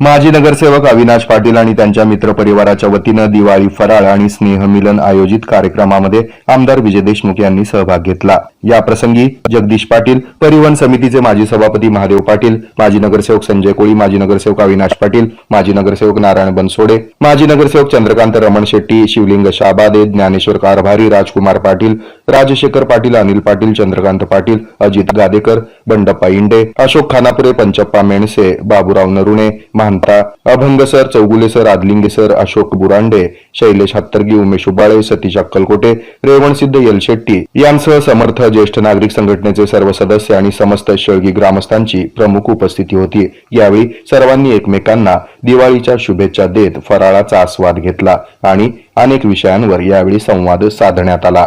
माजी नगरसेवक अविनाश पाटील आणि त्यांच्या मित्रपरिवाराच्या वतीनं दिवाळी फराळ आणि स्नेहमिलन आयोजित कार्यक्रमामध्ये आमदार विजय देशमुख यांनी सहभाग घेतला. या प्रसंगी जगदीश पाटील परिवहन समितीचे माजी सभापती महादेव पाटील माजी नगरसेवक संजय कोळी माजी नगरसेवक अविनाश पाटील माजी नगरसेवक नारायण बनसोडे माजी नगरसेवक चंद्रकांत रमण शेट्टी शिवलिंग शाबादे ज्ञानेश्वर कारभारी राजकुमार पाटील राजशेखर पाटील अनिल पाटील चंद्रकांत पाटील अजित गादेकर बंडप्पा इंडे अशोक खानापुरे पंचप्पा मेणसे Baburao Narune Mahanta Abhang sir Chougule sir Adalinge sir Ashok Burande Shailesh Hattargi Umesh Ubale Satish Akkalkote Revansiddha Yelshetti यांसह समर्थ ज्येष्ठ नागरिक संघटनेचे सर्व सदस्य आणि समस्त शेळगी ग्रामस्थांची प्रमुख उपस्थिती होती. यावेळी सर्वांनी एकमेकांना दिवाळीच्या शुभेच्छा देत फराळाचा आस्वाद घेतला आणि अनेक विषयांवर यावेळी संवाद साधण्यात आला.